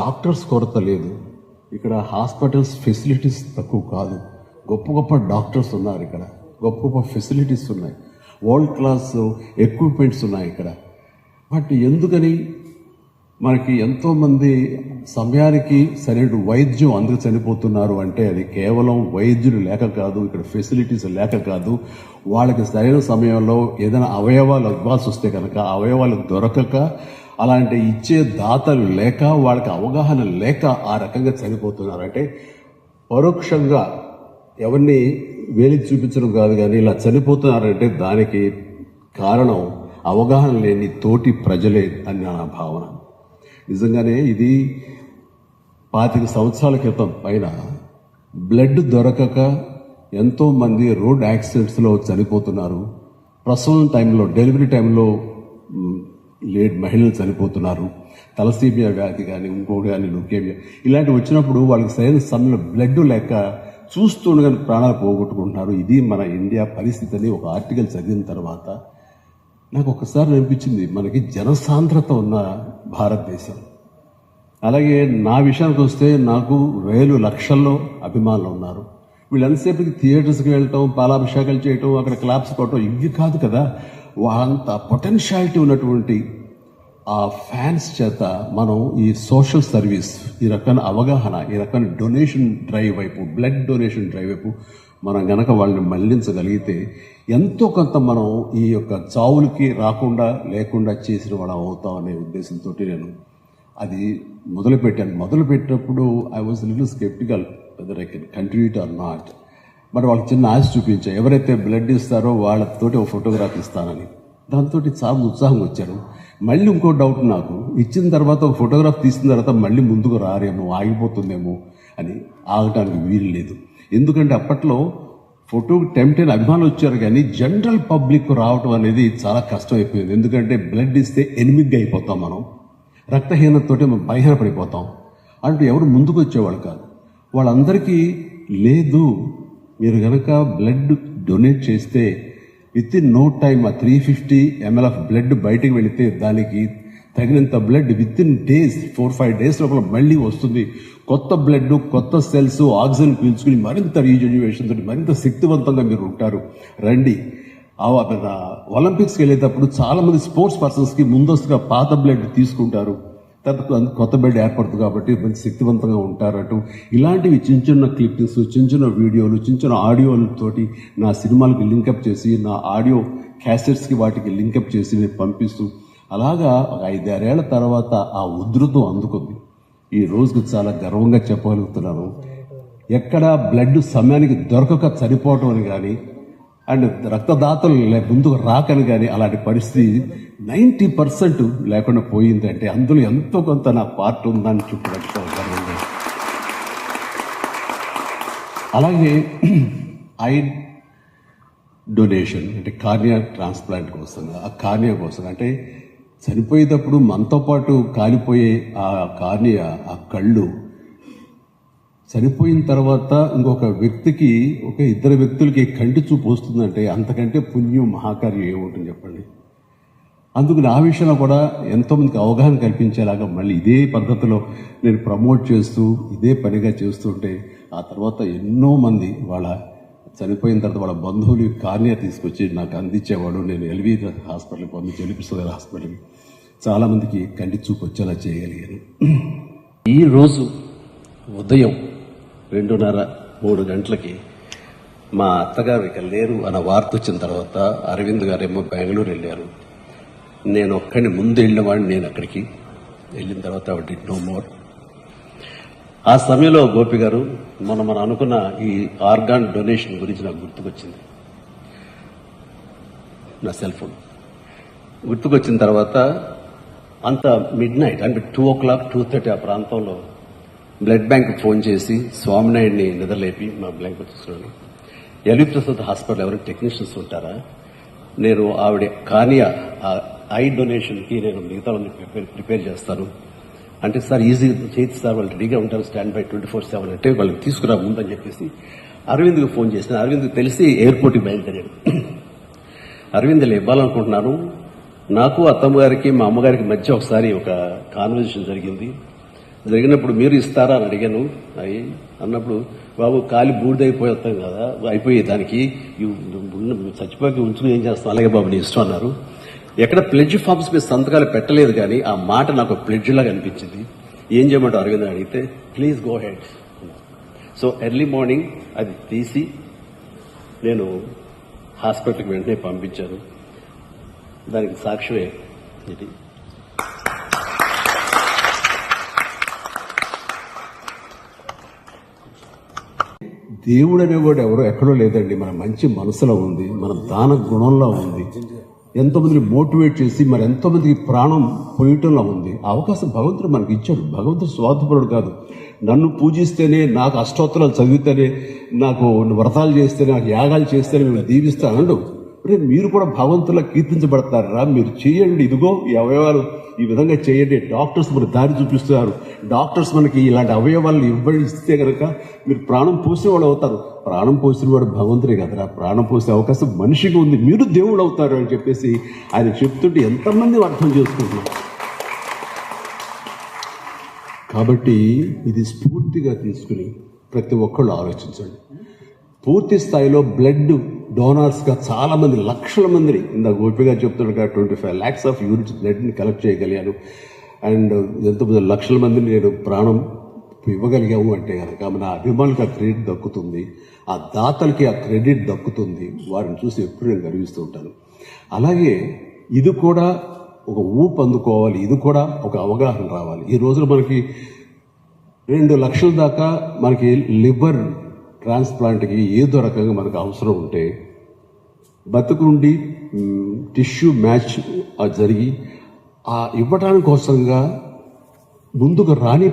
Doctors కొరత లేదు. ఇక్కడ హాస్పిటల్స్ ఫెసిలిటీస్ తక్కువ కాదు. గొప్ప గొప్ప డాక్టర్స్ ఉన్నారు ఇక్కడ. గొప్ప గొప్ప ఫెసిలిటీస్ ఉన్నాయి. వరల్డ్ క్లాస్ ఎక్విప్మెంట్స్ ఉన్నాయి ఇక్కడ. బట్ ఎందుకని మనకి ఎంతోమంది సమయానికి సరైన వైద్యం అందరూ చనిపోతున్నారు అంటే అది కేవలం వైద్యులు లేక కాదు ఇక్కడ ఫెసిలిటీస్ లేక కాదు. వాళ్ళకి సరైన సమయంలో ఏదైనా అవయవాలు అవ్వాల్సి వస్తే కనుక అవయవాలు దొరకక అలాంటి ఇచ్చే దాతలు లేక వాళ్ళకి అవగాహన లేక ఆ రకంగా చనిపోతున్నారు. అంటే పరోక్షంగా ఎవరిని వేలి చూపించడం కాదు కానీ ఇలా చనిపోతున్నారంటే దానికి కారణం అవగాహన లేని తోటి ప్రజలే అని నా భావన. నిజంగానే ఇది పాతిక సంవత్సరాల క్రితం పైన బ్లడ్ దొరకక ఎంతోమంది రోడ్ యాక్సిడెంట్స్లో చనిపోతున్నారు. ప్రసవం టైంలో డెలివరీ టైంలో లేడ్ లేట్ మహిళలు చనిపోతున్నారు. తలసీమియా వ్యాధి కానీ ఇంకోటి కానీ లుకేమియా. ఇలాంటివి వచ్చినప్పుడు వాళ్ళకి సరైన సమయంలో బ్లడ్ లేక చూస్తుండగానే ప్రాణాలు పోగొట్టుకుంటున్నారు. ఇది మన ఇండియా పరిస్థితి అని ఒక ఆర్టికల్ చదివిన తర్వాత నాకు ఒకసారి అనిపించింది. మనకి జనసాంద్రత ఉన్న భారతదేశం. అలాగే నా విషయానికి వస్తే నాకు వేలు లక్షల్లో అభిమానులు ఉన్నారు. వీళ్ళు ఎంతసేపటికి థియేటర్స్కి వెళ్ళటం పాలాభిషేకాలు చేయటం అక్కడ క్లాప్స్ కొట్టడం ఇవి కాదు కదా. వాళ్ళంత పొటెన్షియాలిటీ ఉన్నటువంటి ఆ ఫ్యాన్స్ చేత మనం ఈ సోషల్ సర్వీస్ ఈ రకమైన అవగాహన ఈ రకమైన డొనేషన్ డ్రైవ్ వైపు బ్లడ్ డొనేషన్ డ్రైవ్ వైపు మనం గనక వాళ్ళని మళ్ళించగలిగితే ఎంతో కొంత మనం ఈ యొక్క చావులకి రాకుండా లేకుండా చేసిన వాళ్ళం అవుతాం అనే ఉద్దేశంతో నేను అది మొదలుపెట్టాను. మొదలుపెట్టినప్పుడు I was little sceptical whether I can continue or not మరి వాళ్ళకి చిన్న ఆశ చూపించా. ఎవరైతే బ్లడ్ ఇస్తారో వాళ్ళతోటి ఒక ఫోటోగ్రాఫ్ ఇస్తానని. దాంతో చాలా ఉత్సాహం వచ్చారు మళ్ళీ ఇంకో డౌట్ నాకు ఇచ్చిన తర్వాత ఒక ఫోటోగ్రాఫ్ తీసిన తర్వాత మళ్ళీ ముందుకు రారేమో ఆగిపోతుందేమో అని ఆగటానికి వీలు లేదు. ఎందుకంటే అప్పట్లో ఫోటో టెంప్టైన్ అభిమానులు వచ్చారు కానీ జనరల్ పబ్లిక్ రావటం అనేది చాలా కష్టం అయిపోయింది ఎందుకంటే బ్లడ్ ఇస్తే ఎనిమిగ్గా అయిపోతాం మనం. రక్తహీనతతోటి మనం భయహీన పడిపోతాం అంటూ ఎవరు ముందుకు వచ్చేవాళ్ళు కాదు. వాళ్ళందరికీ లేదు మీరు కనుక బ్లడ్ డొనేట్ చేస్తే విత్ ఇన్ నో టైమ్ ఆ three fifty ML of blood బయటకు వెళితే దానికి తగినంత blood within days four five days లోపల మళ్ళీ వస్తుంది. కొత్త బ్లడ్ కొత్త సెల్స్ ఆక్సిజన్ పీల్చుకుని మరింత రీజన్యువేషన్ తోటి మరింత శక్తివంతంగా మీరు ఉంటారు. రండి. ఆ ఒలింపిక్స్కి వెళ్ళేటప్పుడు చాలామంది స్పోర్ట్స్ పర్సన్స్కి ముందస్తుగా పాత బ్లడ్ తీసుకుంటారు. తర్వాత కొత్త బ్లడ్ ఏర్పడుతుంది కాబట్టి మంచి శక్తివంతంగా ఉంటారటం. ఇలాంటివి చిన్న చిన్న క్లిప్పింగ్స్ చిన్న చిన్న వీడియోలు చిన్న చిన్న ఆడియోలతోటి నా సినిమాలకి లింకప్ చేసి నా ఆడియో క్యాసెట్స్కి వాటికి లింకప్ చేసి నేను పంపిస్తూ అలాగా ఒక ఐదారేళ్ళ తర్వాత ఆ ఉధృతం అందుకుంది. ఈ రోజుకి చాలా గర్వంగా చెప్పగలుగుతున్నాను. ఎక్కడ బ్లడ్ సమయానికి దొరకక చనిపోవటం అని కానీ అండ్ రక్తదాతలు లే- ముందుకు రాకని కానీ అలాంటి పరిస్థితి నైంటీ పర్సెంట్ లేకుండా పోయింది అంటే అందులో ఎంతో కొంత నా పార్ట్ ఉందని చూపినట్టు అలాగే ఐ డొనేషన్ అంటే కార్నియా ట్రాన్స్ప్లాంట్ కోసం ఆ కార్నియా కోసం అంటే చనిపోయేటప్పుడు మనతో పాటు కాలిపోయే ఆ కార్నియా ఆ కళ్ళు చనిపోయిన తర్వాత ఇంకొక వ్యక్తికి ఒక ఇద్దరు వ్యక్తులకి కంటి చూపు వస్తుందంటే అంతకంటే పుణ్యం మహాకార్యం ఏముంటుంది చెప్పండి? అందుకు నా విషయంలో కూడా ఎంతోమందికి అవగాహన కల్పించేలాగా మళ్ళీ ఇదే పద్ధతిలో నేను ప్రమోట్ చేస్తూ ఇదే పనిగా చేస్తుంటే ఆ తర్వాత ఎన్నో మంది వాళ్ళ చనిపోయిన తర్వాత వాళ్ళ బంధువులు కార్నియా తీసుకొచ్చి నాకు అందించేవాడు నేను ఎల్వి హాస్పిటల్కి పంపించి ఎలిపిస్తుంది హాస్పిటల్కి చాలామందికి కంటి చూపు వచ్చేలా చేయగలిగాను. ఈ రోజు ఉదయం రెండున్నర మూడు గంటలకి మా అత్తగారు ఇక లేరు అన్న వార్త వచ్చిన తర్వాత అరవింద్ గారేమో బెంగళూరు వెళ్ళారు. నేను ఒక్కడిని ముందు వెళ్ళినవాడిని నేను అక్కడికి. వెళ్ళిన తర్వాత ఆవిడ నో మోర్ ఆ సమయంలో గోపి గారు మనం మనం అనుకున్న ఈ ఆర్గాన్ డొనేషన్ గురించి నాకు గుర్తుకొచ్చింది. నా సెల్ ఫోన్. గుర్తుకొచ్చిన తర్వాత అంత మిడ్ నైట్ అంటే two o'clock two thirty ఆ ప్రాంతంలో బ్లడ్ బ్యాంక్ ఫోన్ చేసి స్వామినాయుడిని నిద్రలేపి మా బ్యాంక్ వచ్చేసాను ఎల్వి ప్రసాద్ హాస్పిటల్ ఎవరైనా టెక్నీషియన్స్ ఉంటారా? నేను ఆవిడ కానియా ఆ ఐ డొనేషన్కి నేను మిగతా ప్రిపేర్ ప్రిపేర్ చేస్తాను. అంటే సార్ ఈజీ చేతి సార్ వాళ్ళు రెడీగా ఉంటారు stand by twenty four seven అంటే వాళ్ళకి తీసుకురా ముందని చెప్పేసి అరవింద్కు ఫోన్ చేసిన అరవింద్కు తెలిసి ఎయిర్పోర్ట్కి బయలుదేరాడు. అరవింద్ ఇవ్వాలనుకుంటున్నాను. నాకు అత్తమ్మ గారికి మా అమ్మగారికి మధ్య ఒకసారి ఒక కాన్వర్జేషన్ జరిగింది. జరిగినప్పుడు మీరు ఇస్తారా అని అడిగాను. అయ్యి అన్నప్పుడు బాబు కాలి బూడిదైపోతాం కదా అయిపోయి దానికి. చచ్చిపోయి ఉంచుకుని ఏం చేస్తాం అలాగే బాబు నీ ఇష్టం అన్నారు. ఎక్కడ ప్లెడ్జ్ ఫామ్స్ మీద సంతకాలు పెట్టలేదు కానీ ఆ మాట నాకు ప్లెడ్జ్ లాగా అనిపించింది. ఏం చేయమంటారు అరవింద్ అడిగితే please go head so early morning అది తీసి నేను హాస్పిటల్కి వెంటనే పంపించాను. దానికి సాక్ష్యమే ఇది. దేవుడు అనేవాడు ఎవరో ఎక్కడో లేదండి. మన మంచి మనసులో ఉంది. మన దాన గుణంలో ఉంది. ఎంతోమందిని మోటివేట్ చేసి మరి ఎంతోమందికి ప్రాణం పోయటంలో ఉంది. ఆ అవకాశం భగవంతుడు మనకి ఇచ్చాడు. భగవంతుడు స్వార్థపరుడు కాదు. నన్ను పూజిస్తేనే నాకు అష్టోత్తరాలు చదివితేనే నాకు వ్రతాలు చేస్తేనే నాకు యాగాలు చేస్తేనే మేము దీవిస్తానండు రే మీరు కూడా భగవంతులా కీర్తించబడతారా? మీరు చేయండి. ఇదిగో ఈ అవయవాలు ఈ విధంగా చేయండి. డాక్టర్స్ మనకు దారి చూపిస్తున్నారు. డాక్టర్స్ మనకి ఇలాంటి అవయవాలను ఇవ్వడిస్తే కనుక మీరు ప్రాణం పోసేవాడు అవుతారు. ప్రాణం పోసినవాడు భగవంతుడే కదరా. ప్రాణం పోసే అవకాశం మనిషికి ఉంది. మీరు దేవుడు అవుతారు అని చెప్పేసి ఆయన చెప్తుంటే ఎంతమంది అర్థం చేసుకుంటున్నారు? కాబట్టి ఇది స్ఫూర్తిగా తీసుకుని ప్రతి ఒక్కళ్ళు ఆలోచించండి. పూర్తి స్థాయిలో బ్లడ్ డోనార్స్గా చాలామంది లక్షల మందిని ఇందాక గోపిగా చెప్తున్నట్టుగా twenty five lakhs of units బ్లడ్ని collect చేయగలిగాను. అండ్ ఎంతమంది లక్షల మందిని నేను ప్రాణం ఇవ్వగలిగాము అంటే కనుక మన అభిమానులకు ఆ క్రెడిట్ దక్కుతుంది. ఆ దాతలకి ఆ క్రెడిట్ దక్కుతుంది. వారిని చూసి ఎప్పుడు నేను గర్విస్తూ ఉంటాను. అలాగే ఇది కూడా ఒక ఊపు అందుకోవాలి. ఇది కూడా ఒక అవగాహన రావాలి. ఈ రోజున మనకి రెండు లక్షల దాకా మనకి లివర్ ట్రాన్స్ప్లాంట్కి ఏదో రకంగా మనకు అవసరం ఉంటే బతుకుండి టిష్యూ మ్యాచ్ జరిగి ఆ ఇవ్వటానికి కోసంగా ముందుకు రాని